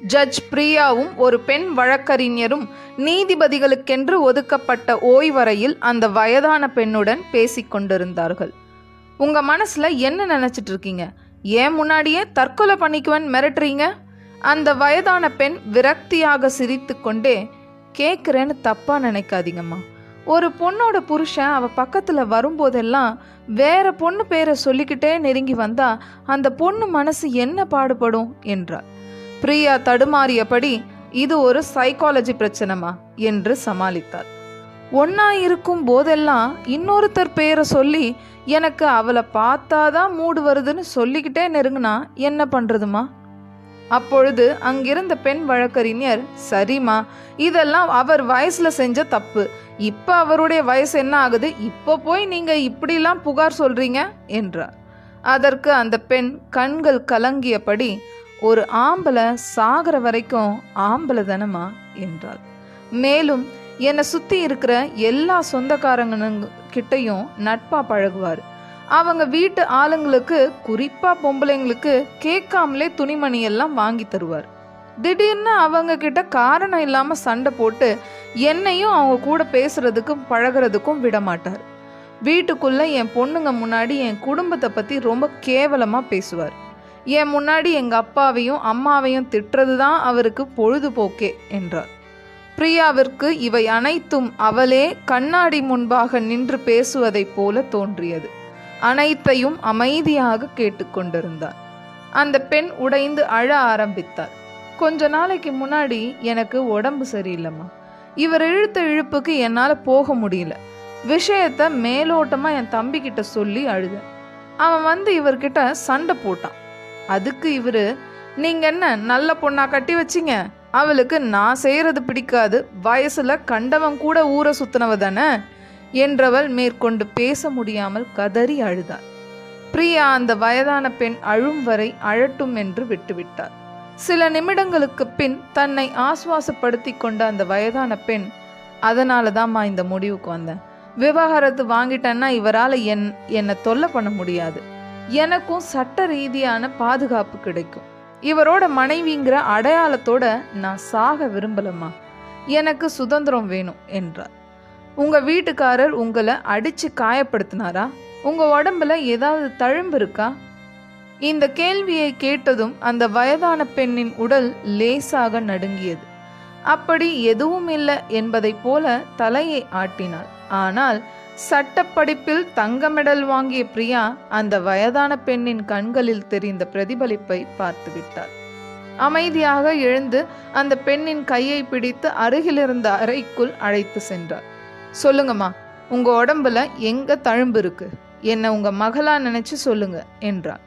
Judge பிரியாவும் ஒரு பெண் வழக்கறிஞரும் நீதிபதிகளுக்கென்று ஒதுக்கப்பட்ட ஓய்வறையில் அந்த வயதான பெண்ணுடன் பேசிக் கொண்டிருந்தார்கள். உங்க மனசுல என்ன நினைச்சிட்டு இருக்கீங்க? ஏன் முன்னாடியே தற்கொலை பண்ணிக்குவேன் மிரட்டுறீங்க? அந்த வயதான பெண் விரக்தியாக சிரித்து கொண்டே கேட்குறேன்னு தப்பா நினைக்காதீங்கம்மா. ஒரு பொண்ணோட புருஷன் அவள் பக்கத்தில் வரும்போதெல்லாம் வேற பொண்ணு பேரை சொல்லிக்கிட்டே நெருங்கி வந்தா அந்த பொண்ணு மனசு என்ன பாடுபடும் என்றார். பிரியா தடுமாறியபடி இது ஒரு சைக்காலஜி பிரச்சனைமா என்று சமாளித்தார். ஒன்னா இருக்கும் போதெல்லாம் இன்னொருத்தர் பேரை சொல்லி எனக்கு அவளை பார்த்தாதான் மூடு வருதுன்னு சொல்லிக்கிட்டே நெருங்கினா என்ன பண்ணுறதுமா அப்பொழுது அங்கிருந்த பெண் வழக்கறிஞர் சரிம்மா இதெல்லாம் அவர் வயசுல செஞ்ச தப்பு. இப்ப அவருடைய வயசு என்ன ஆகுது? இப்போ போய் நீங்க இப்படிலாம் புகார் சொல்றீங்க? என்றார். அதற்கு அந்த பெண் கண்கள் கலங்கியபடி ஒரு ஆம்பளை சாகிற வரைக்கும் ஆம்பளை தனமா என்றாள். மேலும் என்னை சுற்றி இருக்கிற எல்லா சொந்தக்காரங்க கிட்டையும் நட்பாக பழகுவார். அவங்க வீட்டு ஆளுங்களுக்கு குறிப்பாக பொம்பளைங்களுக்கு கேட்காமலே துணிமணி எல்லாம் வாங்கி தருவார். திடீர்னு அவங்க கிட்ட காரணம் இல்லாமல் சண்டை போட்டு என்னையும் அவங்க கூட பேசுறதுக்கும் பழகுறதுக்கும் விட மாட்டார். வீட்டுக்குள்ள என் பொண்ணுங்க முன்னாடி என் குடும்பத்தை பற்றி ரொம்ப கேவலமாக பேசுவார். என் முன்னாடி எங்க அப்பாவையும் அம்மாவையும் திட்டுறது தான் அவருக்கு பொழுதுபோக்கே என்றார். பிரியாவிற்கு இவை அனைத்தும் அவளே கண்ணாடி முன்பாக நின்று பேசுவதைப் போல தோன்றியது. அனைத்தையும் அமைதியாக கேட்டுக்கொண்டிருந்தார். அந்த பெண் உடைந்து அழ ஆரம்பித்தார். கொஞ்ச நாளைக்கு முன்னாடி எனக்கு உடம்பு சரியில்லைம்மா. இவர் இழுத்த இழுப்புக்கு என்னால் போக முடியல. விஷயத்த மேலோட்டமாக என் தம்பிக்கிட்ட சொல்லி அழுதேன். அவன் வந்து இவர்கிட்ட சண்டை போட்டான். அதுக்கு இவரு நீங்க என்ன நல்ல பொண்ணா கட்டி வச்சிங்க? அவளுக்கு நான் செய்யறது பிடிக்காது. வயசுல கண்டவன் கூட ஊரை சுத்தினவ தானே? என்றவள் மேற்கொண்டு பேச முடியாமல் கதறி அழுதாள். பிரியா அந்த வயதான பெண் அழும் வரை அழட்டும் என்று விட்டுவிட்டார் சில நிமிடங்களுக்கு பின் தன்னை ஆசுவாசப்படுத்தி கொண்ட அந்த வயதான பெண் அதனால தான்மா இந்த முடிவுக்கு வந்தேன். விவாகரத்து வாங்கிட்டேன்னா இவரால் என் என்னை தொல்லை பண்ண முடியாது. எனக்கும் சட்ட ரீதியான பாதுகாப்பு கிடைக்கும். இவரோட மனைவிங்கிற அடையாளத்தோட நான் சாக விரும்பலம்மா. எனக்கு சுதந்திரம் வேணும் என்றார் உங்கள் வீட்டுக்காரர் உங்களை அடித்து காயப்படுத்தினாரா? உங்கள் உடம்புல ஏதாவது தழும்பு இருக்கா? இந்த கேள்வியை கேட்டதும் அந்த வயதான பெண்ணின் உடல் லேசாக நடுங்கியது. அப்படி எதுவும் இல்லை என்பதைப் போல தலையை ஆட்டினாள். ஆனால் சட்டப்படிப்பில் தங்க மெடல் வாங்கிய பிரியா அந்த வயதான பெண்ணின் கண்களில் தெரிந்த பிரதிபலிப்பை பார்த்துவிட்டாள் அமைதியாக எழுந்து அந்த பெண்ணின் கையை பிடித்து அருகிலிருந்த அறைக்குள் அழைத்து சென்றார் சொல்லுங்கம்மா உங்க உடம்புல எங்க தழும்பு இருக்கு? என்ன உங்க மகளா நினைச்சு சொல்லுங்க என்றார்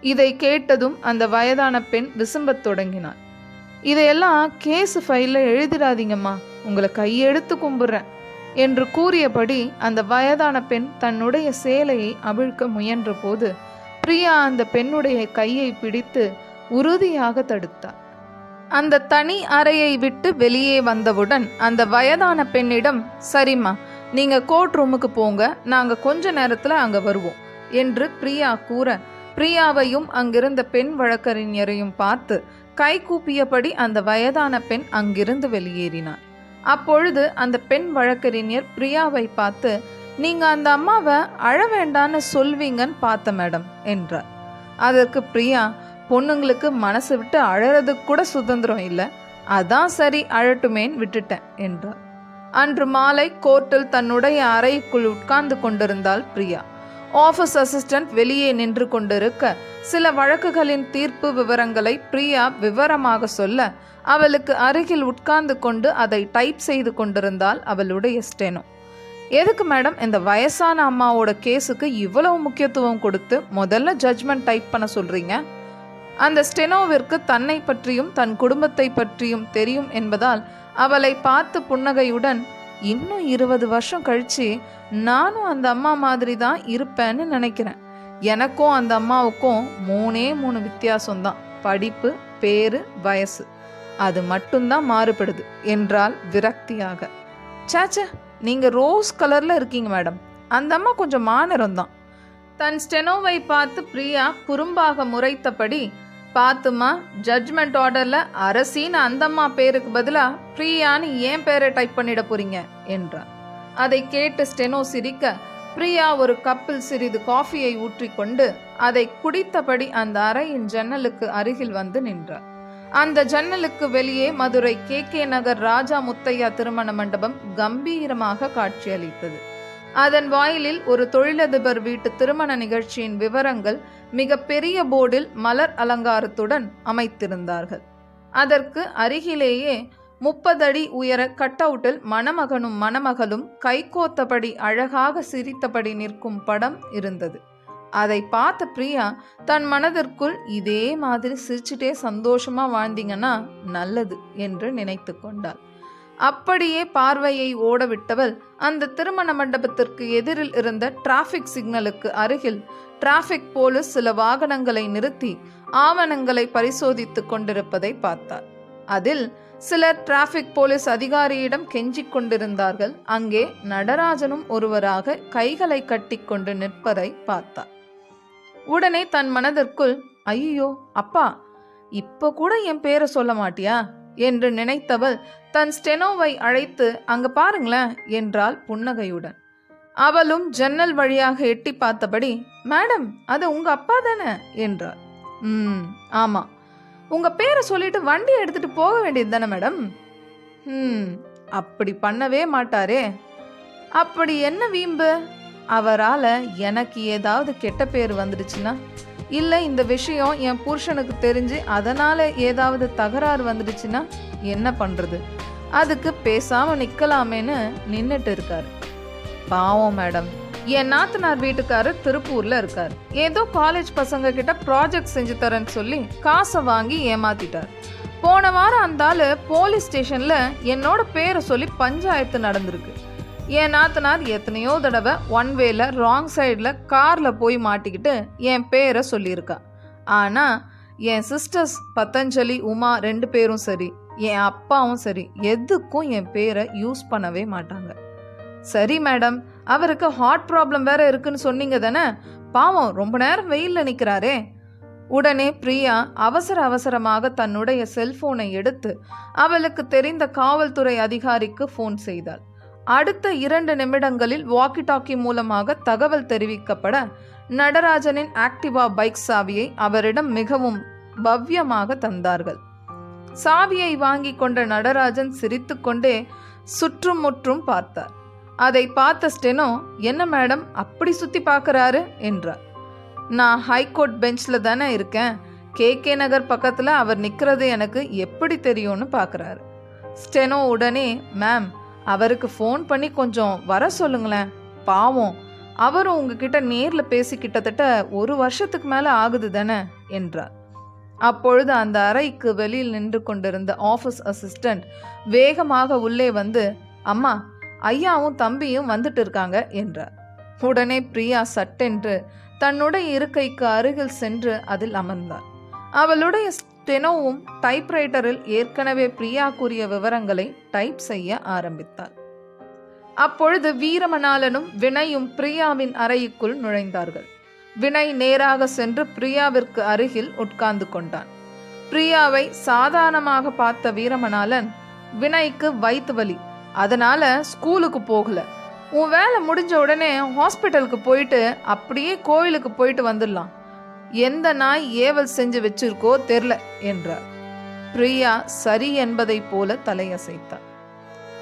இதை கேட்டதும் அந்த வயதான பெண் விசும்பத் தொடங்கினாள். இதையெல்லாம் கேஸ் ஃபைலில் எழுதிடாதீங்கம்மா உங்களை கையெடுத்து கும்பிடுறேன் என்று கூறியபடி அந்த வயதான பெண் தன்னுடைய சேலையை அவிழ்க்க முயன்றபோது பிரியா அந்த பெண்ணுடைய கையை பிடித்து உறுதியாக தடுத்தார் அந்த தனி அறையை விட்டு வெளியே வந்தவுடன் அந்த வயதான பெண்ணிடம் சரிம்மா நீங்க கோர்ட் ரூமுக்கு போங்க நாங்க கொஞ்ச நேரத்துல அங்க வருவோம் என்று பிரியா கூற பிரியாவையும் அங்கிருந்த பெண் வழக்கறிஞரையும் பார்த்து கை கூப்பியபடி அந்த வயதான பெண் அங்கிருந்து வெளியேறினார் அப்பொழுது அந்த பெண் வழக்கறிஞர் பிரியாவை பார்த்து நீங்க அந்த அம்மாவை அழ வேண்டான்னு சொல்வீங்கன்னு பார்த்த மேடம் என்றார். அதற்கு பிரியா பொண்ணுங்களுக்கு மனசு விட்டு அழறதுக்கு கூட சுதந்திரம் இல்லை. அதான் சரி அழட்டுமேன்னு விட்டுட்டேன் என்றார் அன்று மாலை கோர்ட்டில் தன்னுடைய அறைக்குள் உட்கார்ந்து கொண்டிருந்தாள் பிரியா. ஆஃபீஸ் அசிஸ்டன்ட் வெளியே நின்று கொண்டிருக்க சில வழக்குகளின் தீர்ப்பு விவரங்களை பிரியா விவரமாக சொல்ல அவளுக்கு அருகில் உட்கார்ந்து கொண்டு அதை டைப் செய்து கொண்டிருந்தால் அவளுடைய ஸ்டெனோ. எதுக்கு மேடம் இந்த வயசான அம்மாவோட கேஸுக்கு இவ்வளவு முக்கியத்துவம் கொடுத்து முதல்ல ஜட்ஜ்மெண்ட் டைப் பண்ண சொல்றீங்க? அந்த ஸ்டெனோவிற்கு தன்னை பற்றியும் தன் குடும்பத்தை பற்றியும் தெரியும் என்பதால் அவளை பார்த்து புன்னகையுடன் இன்னும் இருபது வருஷம் கழிச்சு நானும் அந்த அம்மா மாதிரி தான் இருப்பேன்னு நினைக்கிறேன். எனக்கும் அந்த அம்மாவுக்கும் மூணே மூணு வித்தியாசம்தான். படிப்பு பேரு வயசு. அது மட்டும்தான் மாறுபடுது என்றால் விரக்தியாக. சேச்சே நீங்கள் ரோஸ் கலரில் இருக்கீங்க மேடம். அந்த அம்மா கொஞ்சம் மாநிறம் தான் தன் ஸ்டெனோவை பார்த்து பிரியா குறும்பாக முறைத்தபடி பார்த்துமா ஜட்ஜ்மெண்ட் ஆர்டரில் அரசின்னு அந்தம்மா பேருக்கு பதிலாக பிரியான்னு ஏன் பேரை டைப் பண்ணிட போறீங்க? என்றான். அதை கேட்டு ஸ்டெனோ சிரிக்க பிரியா ஒரு கப்பில் சிறிது காஃபியை ஊற்றிக்கொண்டு அதை குடித்தபடி அந்த அறையின் ஜன்னலுக்கு அருகில் வந்து நின்றார் அந்த ஜன்னலுக்கு வெளியே மதுரை கே. கே. நகர் ராஜா முத்தையா திருமண மண்டபம் கம்பீரமாக காட்சியளித்தது. அதன் வாயிலில் ஒரு தொழிலதிபர் வீட்டு திருமண நிகழ்ச்சியின் விவரங்கள் மிக பெரிய போர்டில் மலர் அலங்காரத்துடன் அமைத்திருந்தார்கள். அதற்கு அருகிலேயே முப்பதடி உயர கட்டவுட்டில் மணமகனும் மணமகளும் கைகோத்தபடி அழகாக சிரித்தபடி நிற்கும் படம் இருந்தது. அதை பார்த்த பிரியா தன் மனதிற்குள் இதே மாதிரி சிரிச்சுட்டே சந்தோஷமா வாழ்ந்தீங்கன்னா நல்லது என்று நினைத்து கொண்டாள். அப்படியே பார்வையை ஓடவிட்டவள் அந்த திருமண மண்டபத்திற்கு எதிரில் இருந்த டிராஃபிக் சிக்னலுக்கு அருகில் டிராஃபிக் போலீஸ் சில வாகனங்களை நிறுத்தி ஆவணங்களை பரிசோதித்துக் கொண்டிருப்பதை பார்த்தார் அதில் சிலர் டிராஃபிக் போலீஸ் அதிகாரியிடம் கெஞ்சிக் கொண்டிருந்தார்கள். அங்கே நடராஜனும் ஒருவராக கைகளை கட்டிக்கொண்டு நிற்பதை பார்த்தார் உடனே தன் மனதிற்குள் ஐயோ அப்பா இப்ப கூட என் பேரை சொல்ல மாட்டியா? என்று நினைத்தவள் தன் ஸ்டெனோவை அழைத்து அங்க பாருங்களேன் என்றாள் புன்னகையுடன். அவளும் ஜன்னல் வழியாக எட்டி பார்த்தபடி மேடம் அது உங்க அப்பா தானே? என்றாள். ம் ஆமா. உங்க பேரை சொல்லிட்டு வண்டி எடுத்துட்டு போக வேண்டியது தானே மேடம்? ம் அப்படி பண்ணவே மாட்டாரே. அப்படி என்ன வீம்பு? அவரால் எனக்கு ஏதாவது கெட்ட பேர் வந்துடுச்சுன்னா இல்லை இந்த விஷயம் என் புருஷனுக்கு தெரிஞ்சு அதனால் ஏதாவது தகராறு வந்துடுச்சுன்னா என்ன பண்ணுறது அதுக்கு பேசாமல் நிற்கலாமேன்னு நின்றுட்டு இருக்கார். பாவம் மேடம். என் நாத்தனார் வீட்டுக்காரர் திருப்பூர்ல இருக்கார். ஏதோ காலேஜ் பசங்க கிட்ட ப்ராஜெக்ட் செஞ்சு தரேன்னு சொல்லி காசை வாங்கி ஏமாத்திட்டார். போன வாரம் அந்த ஆள் போலீஸ் ஸ்டேஷன்ல என்னோட பேரை சொல்லி பஞ்சாயத்து நடந்திருக்கு. என் நாத்தனார் எத்தனையோ தடவை ஒன் வேல ராங் சைடில் காரில் போய் மாட்டிக்கிட்டு என் பேரை சொல்லியிருக்கா. ஆனால் என் சிஸ்டர்ஸ் பத்தஞ்சலி உமா ரெண்டு பேரும் சரி என் அப்பாவும் சரி எதுக்கும் என் பேரை யூஸ் பண்ணவே மாட்டாங்க. சரி மேடம் அவருக்கு ஹார்ட் ப்ராப்ளம் வேற இருக்குன்னு சொன்னீங்க தானே? பாவம் ரொம்ப நேரம் வெயிலில் நிற்கிறாரே உடனே பிரியா அவசர அவசரமாக தன்னுடைய செல்போனை எடுத்து அவளுக்கு தெரிந்த காவல்துறை அதிகாரிக்கு ஃபோன் செய்தாள். அடுத்த இரண்டு நிமிடங்களில் வாக்கி டாக்கி மூலமாக தகவல் தெரிவிக்கப்பட நடராஜனின் ஆக்டிவா பைக் சாவியை அவரிடம் மிகவும் பவ்யமாக தந்தார்கள். சாவியை வாங்கி கொண்ட நடராஜன் சிரித்துக்கொண்டே சுற்றும் முற்றும் பார்த்தார். அதை பார்த்த ஸ்டெனோ என்ன மேடம் அப்படி சுத்தி பார்க்கறாரு? என்றார். நான் ஹைகோர்ட் பெஞ்சில் தானே இருக்கேன். கே. கே. நகர் பக்கத்தில் அவர் நிற்கிறது எனக்கு எப்படி தெரியும்னு பார்க்கறாரு. ஸ்டெனோ உடனே மேம் அவருக்கு ஃபோன் பண்ணி கொஞ்சம் வர சொல்லுங்களேன். பாவம். அவரும் உங்ககிட்ட நேரில் பேசி கிட்டத்தட்ட ஒரு வருஷத்துக்கு மேலே ஆகுது தானே என்றார். அப்பொழுது அந்த அறைக்கு வெளியில் நின்று கொண்டிருந்த ஆஃபீஸ் அசிஸ்டண்ட் வேகமாக உள்ளே வந்து அம்மா ஐயாவும் தம்பியும் வந்துட்டு இருக்காங்க என்றார். உடனே பிரியா சட்டென்று தன்னுடைய இருக்கைக்கு அருகில் சென்று அதில் அமர்ந்தார். அவளுடைய தெனோவும் டைப்ரைட்டரில் ஏற்கனவே பிரியா கூறிய விவரங்களை டைப் செய்ய ஆரம்பித்தார் அப்பொழுது வீரமணாலனும் வினயும் பிரியாவின் அறைக்குள் நுழைந்தார்கள். வினய் நேராக சென்று பிரியாவிற்கு அருகில் உட்கார்ந்து கொண்டான். பிரியாவை சாதாரணமாக பார்த்த வீரமணாலன் வினய்க்கு வயிற்று வலி. அதனால ஸ்கூலுக்கு போகல. உன் வேலை முடிஞ்ச உடனே ஹாஸ்பிட்டலுக்கு போயிட்டு அப்படியே கோயிலுக்கு போயிட்டு வந்துடலாம். எந்த நாய் ஏவல் செஞ்சு வச்சிருக்கோ தெரில என்றார். பிரியா சரி என்பதைப் போல தலையசைத்தார்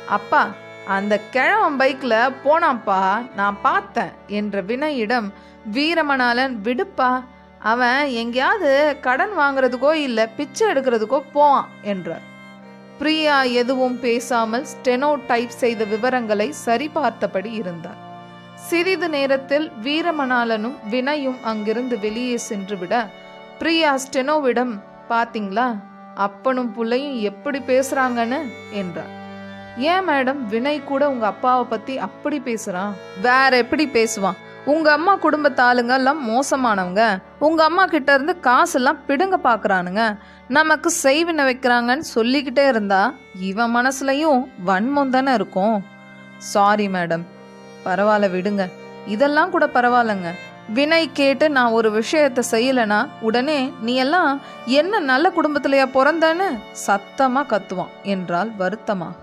அப்பா அந்த கிழவன் பைக்கில் போனான்ப்பா நான் பார்த்தேன் என்ற வினையிடம் வீரமணாலன் விடுப்பா அவன் எங்கேயாவது கடன் வாங்குறதுக்கோ இல்லை பிச்சை எடுக்கிறதுக்கோ போவான் என்றார். பிரியா எதுவும் பேசாமல் ஸ்டெனோ டைப் செய்த விவரங்களை சரிபார்த்தபடி இருந்தார். சிறிது நேரத்தில் வீரமணாலனும் வினயும் அங்கிருந்து வெளியே சென்றுவிட பிரியா ஸ்டெனோவிடம் பாத்தீங்களா? அப்பனும் புள்ளையும் எப்படி பேசுறாங்கன்னு? என்றார் ஏன் மேடம்? வினய் கூட உங்க அப்பாவை பத்தி அப்படி பேசுறான்? வேற எப்படி பேசுவான்? உங்க அம்மா குடும்பத்தாளுங்க எல்லாம் மோசமானவங்க. உங்க அம்மா கிட்ட இருந்து காசெல்லாம் பிடுங்க பாக்குறானுங்க. நமக்கு செய்வின வைக்கிறாங்கன்னு சொல்லிக்கிட்டே இருந்தா இவன் மனசுலயும் வன்மம் தானே இருக்கும்? சாரி மேடம் பரவாயில்ல விடுங்க. இதெல்லாம் கூட பரவாயில்லங்க. வினை கேட்டு நான் ஒரு விஷயத்த செய்யலைனா உடனே நீ எல்லாம் என்ன நல்ல குடும்பத்திலையா பிறந்தன்னு சத்தமா கத்துவான் என்றால் வருத்தமாக.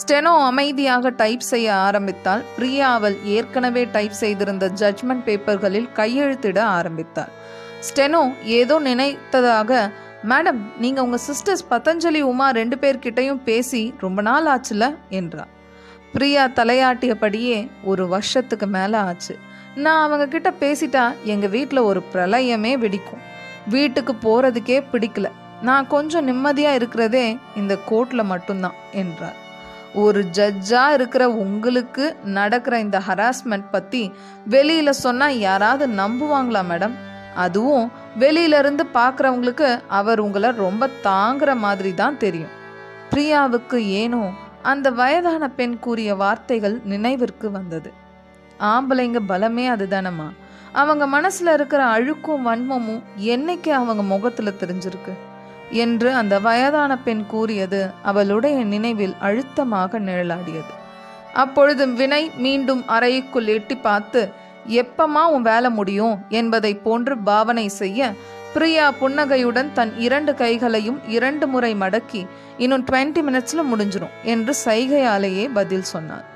ஸ்டெனோ அமைதியாக டைப் செய்ய ஆரம்பித்தால் பிரியா அவள் ஏற்கனவே டைப் செய்திருந்த ஜட்ஜ்மெண்ட் பேப்பர்களில் கையெழுத்திட ஆரம்பித்தாள். ஸ்டெனோ ஏதோ நினைத்ததாக மேடம் நீங்க உங்க சிஸ்டர்ஸ் பதஞ்சலி உமா ரெண்டு பேர்கிட்டயும் பேசி ரொம்ப நாள் ஆச்சுல? என்றார் பிரியா தலையாட்டியபடியே ஒரு வருஷத்துக்கு மேலே ஆச்சு. நான் அவங்க கிட்ட பேசிட்டா எங்க வீட்டில் ஒரு பிரளயமே வெடிக்கும். வீட்டுக்கு போறதுக்கே பிடிக்கல. நான் கொஞ்சம் நிம்மதியா இருக்கிறதே இந்த கோர்ட்டில் மட்டும்தான் என்றார். ஒரு ஜட்ஜா இருக்கிற உங்களுக்கு நடக்கிற இந்த ஹராஸ்மெண்ட் பத்தி வெளியில சொன்னா யாராவது நம்புவாங்களா மேடம்? அதுவும் வெளியில இருந்து பார்க்குறவங்களுக்கு அவர் உங்களை ரொம்ப தாங்குற மாதிரி தான் தெரியும். பிரியாவுக்கு ஏனோ அந்த வயதான பெண் கூறிய வார்த்தைகள் நினைவிற்கு வந்தது. ஆம்பளைங்க பலமே அதுதானம்மா. அவங்க மனசுல இருக்கிற அழுக்கும் வன்மமும் என்னைக்கு அவங்க முகத்துல தெரிஞ்சிருக்கு? என்று அந்த வயதான பெண் கூறியது அவளுடைய நினைவில் அழுத்தமாக நிழலாடியது. அப்பொழுது வினை மீண்டும் அறைக்குள் எட்டி பார்த்து எப்பமா உன் வேலை முடியும்? என்பதை போன்று பாவனை செய்ய பிரியா புன்னகையுடன் தன் இரண்டு கைகளையும் இரண்டு முறை மடக்கி இன்னும் டுவெண்ட்டி மினிட்ஸில் முடிஞ்சிடும் என்று சைகையாலேயே பதில் சொன்னார்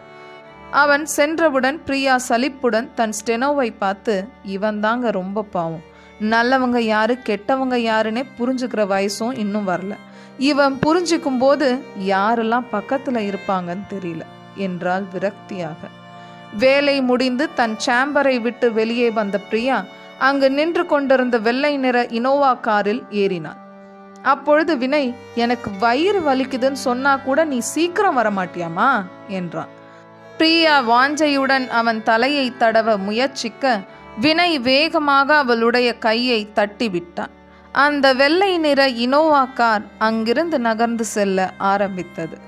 அவன் சென்றவுடன் பிரியா சலிப்புடன் தன் ஸ்டெனோவை பார்த்து இவன் தாங்க ரொம்ப பாவம். நல்லவங்க யாரு கெட்டவங்க யாருன்னே புரிஞ்சுக்கிற வயசும் இன்னும் வரல. இவன் புரிஞ்சுக்கும் போது யாரெல்லாம் பக்கத்தில் இருப்பாங்கன்னு தெரியல என்றால் விரக்தியாக. வேலை முடிந்து தன் சேம்பரை விட்டு வெளியே வந்த பிரியா அங்கு நின்று கொண்டிருந்த வெள்ளை நிற இனோவா காரில் ஏறினான். அப்பொழுது வினய் எனக்கு வயிறு வலிக்குதுன்னு சொன்னா கூட நீ சீக்கிரம் வரமாட்டியாமா என்றான். பிரியா வாஞ்சையுடன் அவன் தலையை தடவ முயற்சிக்க வினய் வேகமாக அவளுடைய கையை தட்டிவிட்டான். அந்த வெள்ளை நிற இனோவா கார் அங்கிருந்து நகர்ந்து செல்ல ஆரம்பித்தது.